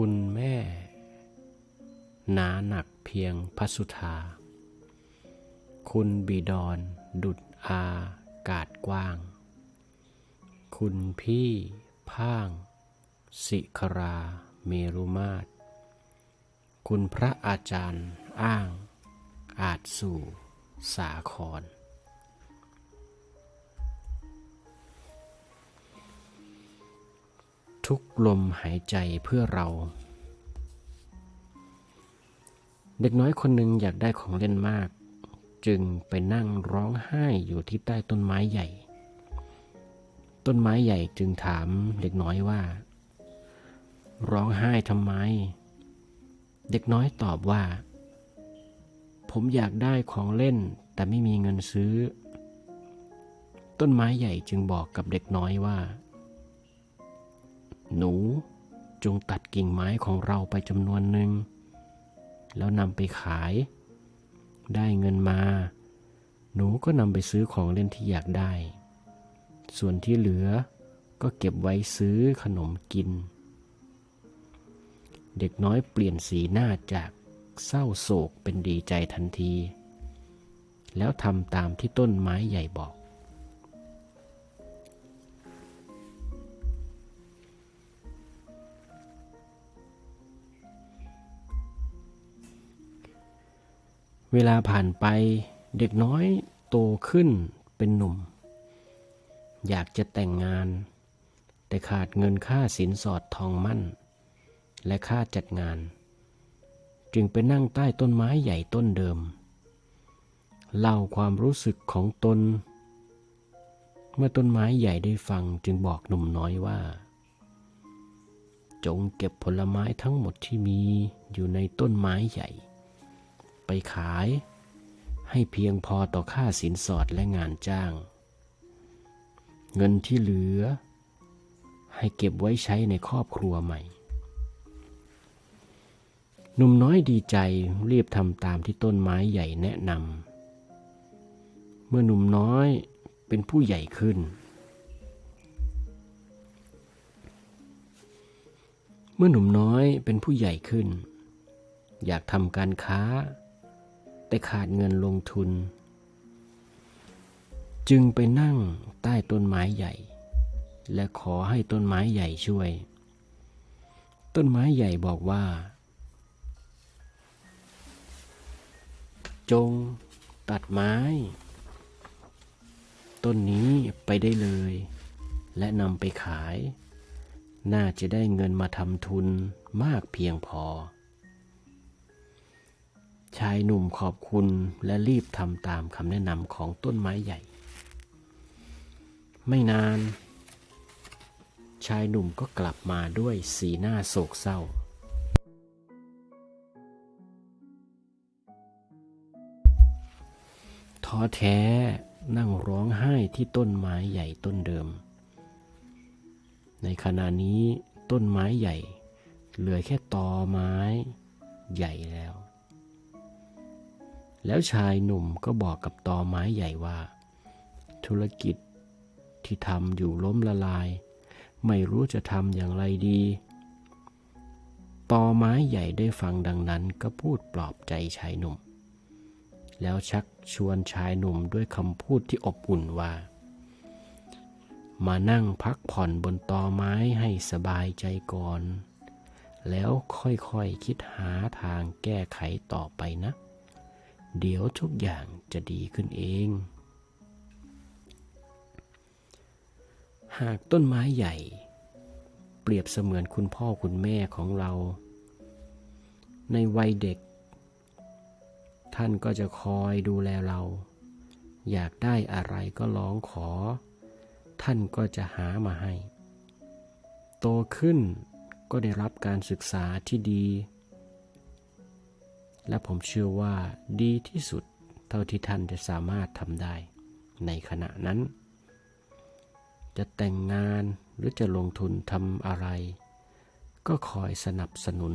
คุณแม่ หนาหนักเพียงพัสุธา คุณบิดอน ดุดอากาศกว้าง คุณพี่พ่าง สิคราเมรุมาตร คุณพระอาจารย์อ้าง อาจสู่สาคร ทุกลมหายใจเพื่อเรา เด็กน้อยคนหนึ่งอยากได้ของเล่นมาก จึงไปนั่งร้องไห้อยู่ที่ใต้ต้นไม้ใหญ่ ต้นไม้ใหญ่จึงถามเด็กน้อยว่า ร้องไห้ทำไม เด็กน้อยตอบว่า ผมอยากได้ของเล่นแต่ไม่มีเงินซื้อ ต้นไม้ใหญ่จึงบอกกับเด็กน้อยว่า หนูจงตัดกิ่งไม้ของเราไปจำนวนหนึ่ง แล้วนำไปขาย ได้เงินมา หนูก็นำไปซื้อของเล่นที่อยากได้ ส่วนที่เหลือก็เก็บไว้ซื้อขนมกิน เด็กน้อยเปลี่ยนสีหน้าจากเศร้าโศกเป็นดีใจทันที แล้วทำตามที่ต้นไม้ใหญ่บอก เวลาผ่านไปเด็กน้อยโตขึ้นเป็นหนุ่ม อยากจะแต่งงาน แต่ขาดเงินค่าสินสอดทองมั่น และค่าจัดงาน จึงไปนั่งใต้ต้นไม้ใหญ่ต้นเดิม เล่าความรู้สึกของตน เมื่อต้นไม้ใหญ่ได้ฟังจึงบอกหนุ่มน้อยว่า จงเก็บผลไม้ทั้งหมดที่มีอยู่ในต้นไม้ใหญ่ ไปขาย ให้เพียงพอต่อค่าสินสอดและงานจ้าง เงินที่เหลือ ให้เก็บไว้ใช้ในครอบครัวใหม่หนุ่มน้อยดีใจรีบทำตามที่ต้นไม้ใหญ่แนะนำ เมื่อหนุ่มน้อยเป็นผู้ใหญ่ขึ้น เมื่อหนุ่มน้อยเป็นผู้ใหญ่ขึ้น อยากทำการค้า ขาดเงินลงทุน จึงไปนั่งใต้ต้นไม้ใหญ่ และขอให้ต้นไม้ใหญ่ช่วย ต้นไม้ใหญ่บอกว่า จงตัดไม้ ต้นนี้ไปได้เลย และนำไปขาย น่าจะได้เงินมาทำทุนมากเพียงพอ ชายหนุ่มขอบคุณและรีบทำตามคำแนะนำของต้นไม้ใหญ่ ไม่นาน ชายหนุ่มก็กลับมาด้วยสีหน้าโศกเศร้า ท้อแท้นั่งร้องไห้ที่ต้นไม้ใหญ่ต้นเดิม ในขณะนี้ต้นไม้ใหญ่ เหลือแค่ตอไม้ใหญ่แล้ว แล้วชายหนุ่มก็บอกกับตอไม้ใหญ่ว่า ธุรกิจที่ทำอยู่ล้มละลาย ไม่รู้จะทำอย่างไรดีตอไม้ใหญ่ได้ฟังดังนั้นก็พูดปลอบใจชายหนุ่ม แล้วชักชวนชายหนุ่มด้วยคำพูดที่อบอุ่นว่า มานั่งพักผ่อนบนตอไม้ให้สบายใจก่อน แล้วค่อยๆคคิดหาทางแก้ไขต่อไปนะ เดี๋ยวทุกอย่างจะดีขึ้นเอง หากต้นไม้ใหญ่ เปรียบเสมือนคุณพ่อคุณแม่ของเรา ในวัยเด็ก ท่านก็จะคอยดูแลเรา อยากได้อะไรก็ร้องขอ ท่านก็จะหามาให้ โตขึ้นก็ได้รับการศึกษาที่ดี และผมเชื่อว่าดีที่สุดเท่าที่ท่านจะสามารถทำได้ ในขณะนั้น จะแต่งงานหรือจะลงทุนทำอะไร ก็คอยสนับสนุน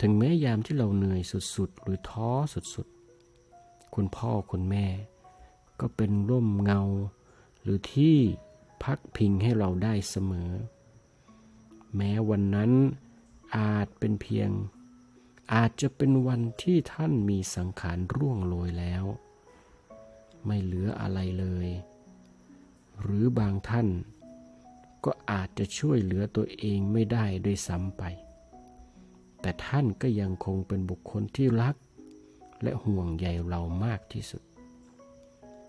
ถึงแม้ยามที่เราเหนื่อยสุดๆ หรือท้อสุดๆ คุณพ่อคุณแม่ ก็เป็นร่มเงา หรือที่พักพิงให้เราได้เสมอ แม้วันนั้นอาจเป็นเพียง อาจจะเป็นวันที่ท่านมีสังขารร่วงโรยแล้ว ไม่เหลืออะไรเลย หรือบางท่านก็อาจจะช่วยเหลือตัวเองไม่ได้ด้วยซ้ำไป แต่ท่านก็ยังคงเป็นบุคคลที่รัก และห่วงใยเรามากที่สุด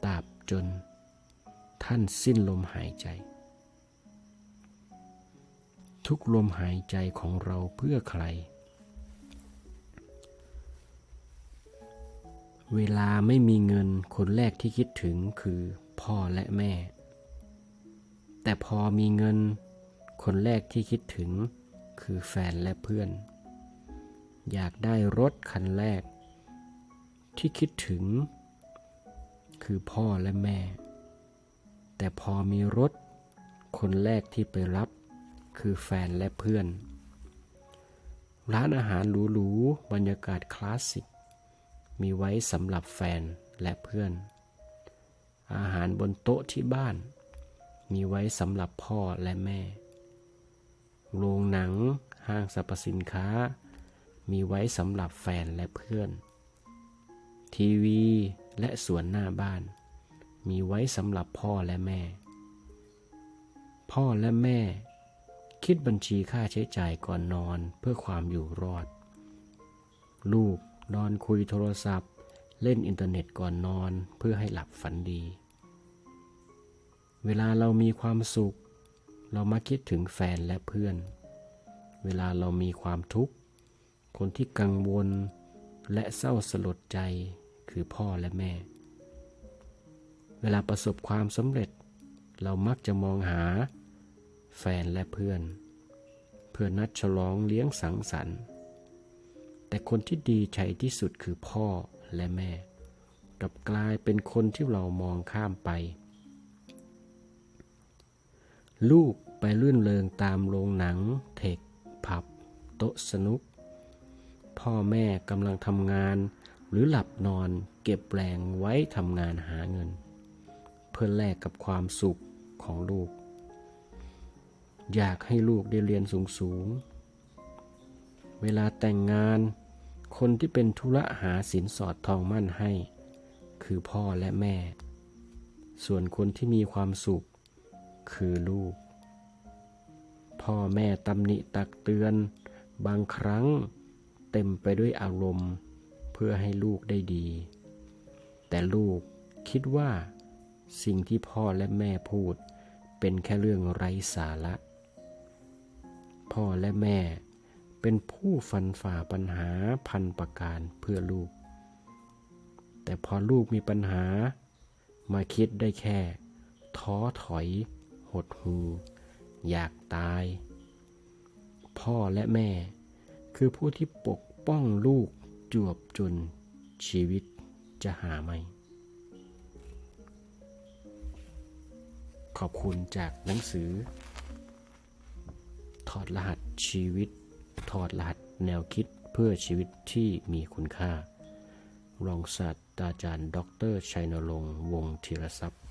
ตราบจน ท่านสิ้นลมหายใจ ทุกลมหายใจของเราเพื่อใคร เวลาไม่มีเงินคนแรกที่คิดถึงคือพ่อและแม่ แต่พอมีเงิน คนแรกที่คิดถึงคือแฟนและเพื่อน อยากได้รถคันแรก ที่คิดถึง คือพ่อและแม่ แต่พอมีรถ คนแรกที่ไปรับ คือแฟนและเพื่อน ร้านอาหารหรูๆบรรยากาศคลาสสิก มีไว้สำหรับแฟนและเพื่อน อาหารบนโต๊ะที่บ้าน มีไว้สำหรับพ่อและแม่ โรงหนัง ห้างสรรพสินค้า มีไว้สำหรับแฟนและเพื่อน ทีวีและสวนหน้าบ้าน มีไว้สำหรับพ่อและแม่ พ่อและแม่ คิดบัญชีค่าใช้จ่ายก่อนนอนเพื่อความอยู่รอด ลูก นอนคุยโทรศัพท์ เล่นอินเทอร์เน็ตก่อนนอนเพื่อให้หลับฝันดี เวลาเรามีความสุข เรามักคิดถึงแฟนและเพื่อน เวลาเรามีความทุกข์ คนที่กังวลและเศร้าสลดใจคือพ่อและแม่ เวลาประสบความสำเร็จ เรามักจะมองหา แฟนและเพื่อน เพื่อนัดฉลองเลี้ยงสังสรรค์ แต่คนที่ดีใจที่สุดคือพ่อและแม่ กับกลายเป็นคนที่เรามองข้ามไป ลูกไปลื่นเลงตามโรงหนัง เทค ผับ โต๊ะสนุก พ่อแม่กำลังทำงาน หรือหลับนอนเก็บแรงไว้ทำงานหาเงิน เพื่อแลกกับความสุขของลูก อยากให้ลูกได้เรียนสูงๆเวลาแต่งงาน คนที่เป็นธุระหาสินสอดทองมั่นให้ คือพ่อและแม่ ส่วนคนที่มีความสุข คือลูก พ่อแม่ตำหนิตักเตือน บางครั้งเต็มไปด้วยอารมณ์ เพื่อให้ลูกได้ดี แต่ลูกคิดว่า สิ่งที่พ่อและแม่พูด เป็นแค่เรื่องไร้สาระ พ่อและแม่ เป็นผู้ฟันฝ่าปัญหาพันประการเพื่อลูก แต่พอลูกมีปัญหา มาคิดได้แค่ ท้อถอย หดหู อยากตาย พ่อและแม่ คือผู้ที่ปกป้องลูกจวบจนชีวิตจะหาไม่ ขอบคุณจากหนังสือ ถอดรหัสชีวิต ถอดรหัสแนวคิดเพื่อชีวิตที่มีคุณค่า รองศาสตราจารย์ ดร ชัยนรงค์วงศ์ธีรทรัพย์